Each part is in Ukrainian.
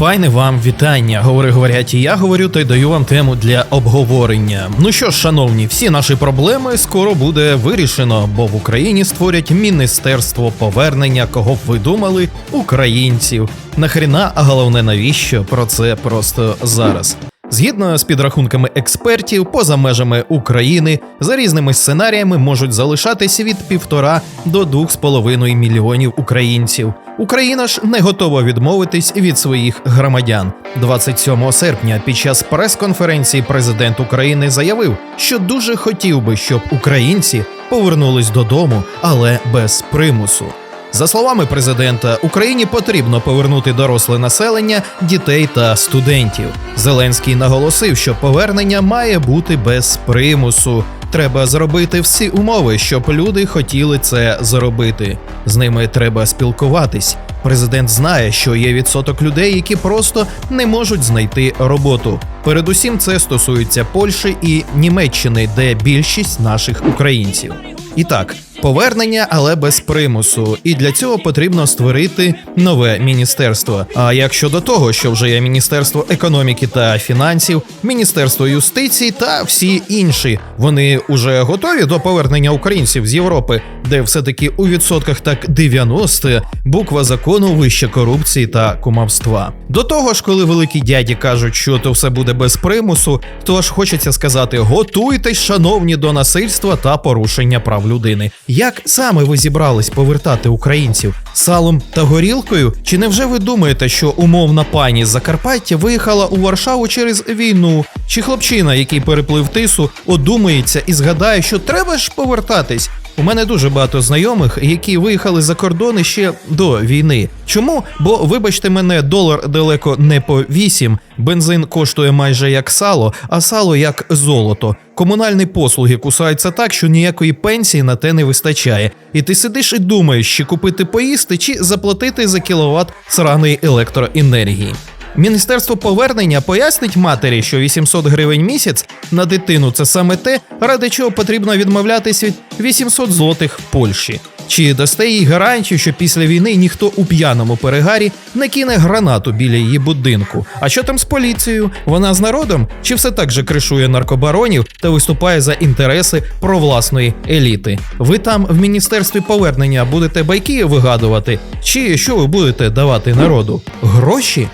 Файне вам вітання. Говори, говорять, і я говорю та й даю вам тему для обговорення. Ну що ж, шановні, всі наші проблеми скоро буде вирішено, бо в Україні створять міністерство повернення, кого б ви думали, українців. Нахріна, а головне навіщо? Про це просто зараз. Згідно з підрахунками експертів, поза межами України за різними сценаріями можуть залишатися від півтора до двох з половиною мільйонів українців. Україна ж не готова відмовитись від своїх громадян. 27 серпня під час прес-конференції президент України заявив, що дуже хотів би, щоб українці повернулись додому, але без примусу. За словами президента, Україні потрібно повернути доросле населення, дітей та студентів. Зеленський наголосив, що повернення має бути без примусу. Треба зробити всі умови, щоб люди хотіли це зробити. З ними треба спілкуватись. Президент знає, що є відсоток людей, які просто не можуть знайти роботу. Передусім, це стосується Польщі і Німеччини, де більшість наших українців. І так, повернення, але без примусу. І для цього потрібно створити нове міністерство. А як щодо того, що вже є Міністерство економіки та фінансів, Міністерство юстиції та всі інші, вони уже готові до повернення українців з Європи, де все-таки у відсотках так 90 буква закону вище корупції та кумавства. До того ж, коли великі дяді кажуть, що то все буде без примусу, то аж хочеться сказати: готуйтесь, шановні, до насильства та порушення прав людини. Як саме ви зібрались повертати українців салом та горілкою? Чи невже ви думаєте, що умовна пані з Закарпаття виїхала у Варшаву через війну? Чи хлопчина, який переплив тису, одумається і згадає, що треба ж повертатись? У мене дуже багато знайомих, які виїхали за кордони ще до війни. Чому? Бо, вибачте мене, долар далеко не по 8, бензин коштує майже як сало, а сало як золото. Комунальні послуги кусаються так, що ніякої пенсії на те не вистачає. І ти сидиш і думаєш, чи купити поїсти, чи заплатити за кіловат сраної електроенергії. Міністерство повернення пояснить матері, що 800 гривень місяць на дитину це саме те, ради чого потрібно відмовлятись від 800 злотих в Польщі. Чи дасте їй гарантію, що після війни ніхто у п'яному перегарі не кине гранату біля її будинку? А що там з поліцією? Вона з народом? Чи все так же кришує наркобаронів та виступає за інтереси провласної еліти? Ви там в міністерстві повернення будете байки вигадувати? Чи що ви будете давати народу? Гроші?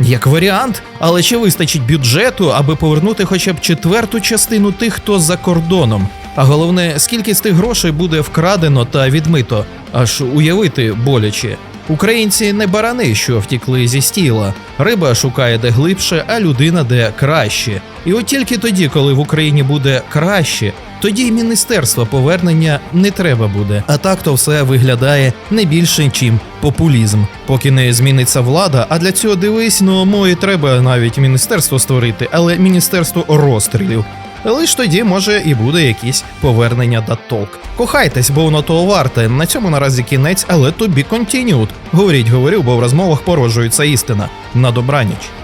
Як варіант, але чи вистачить бюджету, аби повернути хоча б четверту частину тих, хто за кордоном? А головне, скільки з тих грошей буде вкрадено та відмито, аж уявити боляче. Українці не барани, що втікли зі стіла. Риба шукає де глибше, а людина де краще. І от тільки тоді, коли в Україні буде краще, тоді й міністерства повернення не треба буде. А так то все виглядає не більше, чим популізм. Поки не зміниться влада, а для цього дивись, ну мої треба навіть міністерство створити, але міністерство розстрілів. Лиш тоді може і буде якісь повернення до толк. Кохайтесь, бо воно того варте. На цьому наразі кінець, але тобі контініут. Говоріть, говорю, бо в розмовах породжується істина. На добраніч.